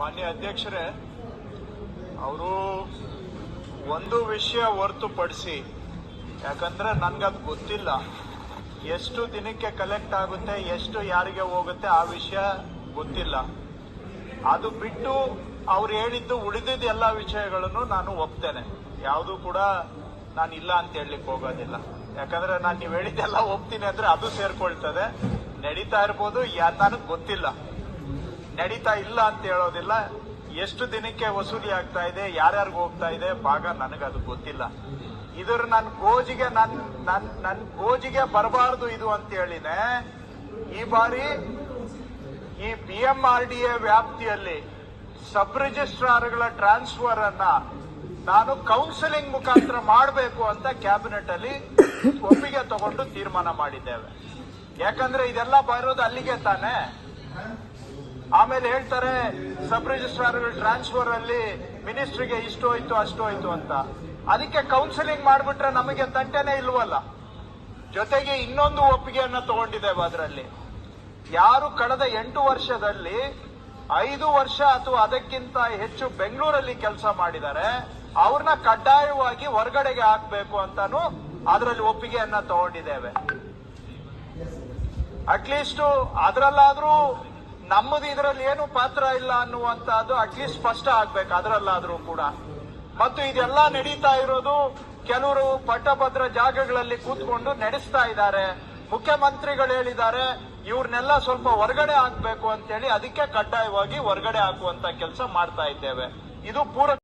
ಮಾನ್ಯ ಅಧ್ಯಕ್ಷರೇ, ಅವರು ಒಂದು ವಿಷಯ ಹೊರತುಪಡಿಸಿ, ಯಾಕಂದ್ರೆ ನನಗದು ಗೊತ್ತಿಲ್ಲ. ಎಷ್ಟು ದಿನಕ್ಕೆ ಕಲೆಕ್ಟ್ ಆಗುತ್ತೆ, ಎಷ್ಟು ಯಾರಿಗೆ ಹೋಗುತ್ತೆ, ಆ ವಿಷಯ ಗೊತ್ತಿಲ್ಲ. ಅದು ಬಿಟ್ಟು ಅವ್ರು ಹೇಳಿದ್ದು ಉಳಿದಿದ್ದ ಎಲ್ಲ ವಿಷಯಗಳನ್ನು ನಾನು ಒಪ್ತೇನೆ. ಯಾವುದು ಕೂಡ ನಾನು ಇಲ್ಲ ಅಂತ ಹೇಳಲಿಕ್ಕೆ ಹೋಗೋದಿಲ್ಲ. ಯಾಕಂದ್ರೆ ನಾನು ನೀವು ಹೇಳಿದ್ದೆಲ್ಲ ಒಪ್ತೀನಿ ಅಂದ್ರೆ ಅದು ಸೇರ್ಕೊಳ್ತದೆ. ನಡೀತಾ ಇರ್ಬೋದು, ಯಾ ನನಗೆ ಗೊತ್ತಿಲ್ಲ. ನಡೀತಾ ಇಲ್ಲ ಅಂತ ಹೇಳೋದಿಲ್ಲ. ಎಷ್ಟು ದಿನಕ್ಕೆ ವಸೂಲಿ ಆಗ್ತಾ ಇದೆ, ಯಾರ್ಯಾರಿಗೆ ಹೋಗ್ತಾ ಇದೆ, ಭಾಗ ನನಗದು ಗೊತ್ತಿಲ್ಲ. ಇದ್ರ ನನ್ನ ಗೋಜಿಗೆ ನನ್ ನನ್ ನನ್ನ ಗೋಜಿಗೆ ಬರಬಾರ್ದು ಇದು ಅಂತ ಹೇಳಿನೆ, ಈ ಬಾರಿ ಈ P M R D A ವ್ಯಾಪ್ತಿಯಲ್ಲಿ ಸಬ್ ರಿಜಿಸ್ಟ್ರಾರ್ಗಳ ಟ್ರಾನ್ಸ್ಫರ್ ಅನ್ನ ನಾನು ಕೌನ್ಸಿಲಿಂಗ್ ಮುಖಾಂತರ ಮಾಡಬೇಕು ಅಂತ ಕ್ಯಾಬಿನೆಟ್ ಅಲ್ಲಿ ಒಪ್ಪಿಗೆ ತಗೊಂಡು ತೀರ್ಮಾನ ಮಾಡಿದ್ದೇವೆ. ಯಾಕಂದ್ರೆ ಇದೆಲ್ಲ ಬರೋದು ಅಲ್ಲಿಗೆ ತಾನೆ. ಆಮೇಲೆ ಹೇಳ್ತಾರೆ ಸಬ್ ರಿಜಿಸ್ಟ್ರಾರ್ ಟ್ರಾನ್ಸ್ಫರ್ ಅಲ್ಲಿ ಮಿನಿಸ್ಟ್ರಿಗೆ ಇಷ್ಟು ಹೋಯ್ತು, ಅಷ್ಟು ಹೋಯ್ತು ಅಂತ. ಅದಕ್ಕೆ ಕೌನ್ಸಿಲಿಂಗ್ ಮಾಡ್ಬಿಟ್ರೆ ನಮಗೆ ತಂಟೆನೇ ಇಲ್ವಲ್ಲ? ಜೊತೆಗೆ ಇನ್ನೊಂದು ಒಪ್ಪಿಗೆಯನ್ನ ತಗೊಂಡಿದ್ದೇವೆ ಅದರಲ್ಲಿ. ಯಾರು ಕಳೆದ ಎಂಟು ವರ್ಷದಲ್ಲಿ ಐದು ವರ್ಷ ಅಥವಾ ಅದಕ್ಕಿಂತ ಹೆಚ್ಚು ಬೆಂಗಳೂರಲ್ಲಿ ಕೆಲಸ ಮಾಡಿದ್ದಾರೆ, ಅವ್ರನ್ನ ಕಡ್ಡಾಯವಾಗಿ ಹೊರಗಡೆಗೆ ಹಾಕ್ಬೇಕು ಅಂತಾನು ಅದರಲ್ಲಿ ಒಪ್ಪಿಗೆಯನ್ನ ತಗೊಂಡಿದ್ದೇವೆ. ಅಟ್ಲೀಸ್ಟ್ ಅದರಲ್ಲಾದ್ರೂ ನಮ್ಮದು ಇದರಲ್ಲಿ ಏನು ಪಾತ್ರ ಇಲ್ಲ ಅನ್ನುವಂತಹದ್ದು ಅಟ್ಲೀಸ್ಟ್ ಸ್ಪಷ್ಟ ಆಗ್ಬೇಕು, ಅದರಲ್ಲಾದ್ರೂ ಕೂಡ. ಮತ್ತು ಇದೆಲ್ಲ ನಡೀತಾ ಇರೋದು ಕೆಲವರು ಪಟ್ಟಭದ್ರ ಜಾಗಗಳಲ್ಲಿ ಕೂತ್ಕೊಂಡು ನಡೆಸ್ತಾ ಇದ್ದಾರೆ. ಮುಖ್ಯಮಂತ್ರಿಗಳು ಹೇಳಿದ್ದಾರೆ, ಇವ್ರನ್ನೆಲ್ಲ ಸ್ವಲ್ಪ ಹೊರಗಡೆ ಹಾಕ್ಬೇಕು ಅಂತೇಳಿ, ಅದಕ್ಕೆ ಕಡ್ಡಾಯವಾಗಿ ಹೊರಗಡೆ ಹಾಕುವಂತ ಕೆಲಸ ಮಾಡ್ತಾ ಇದ್ದೇವೆ. ಇದು ಪೂರ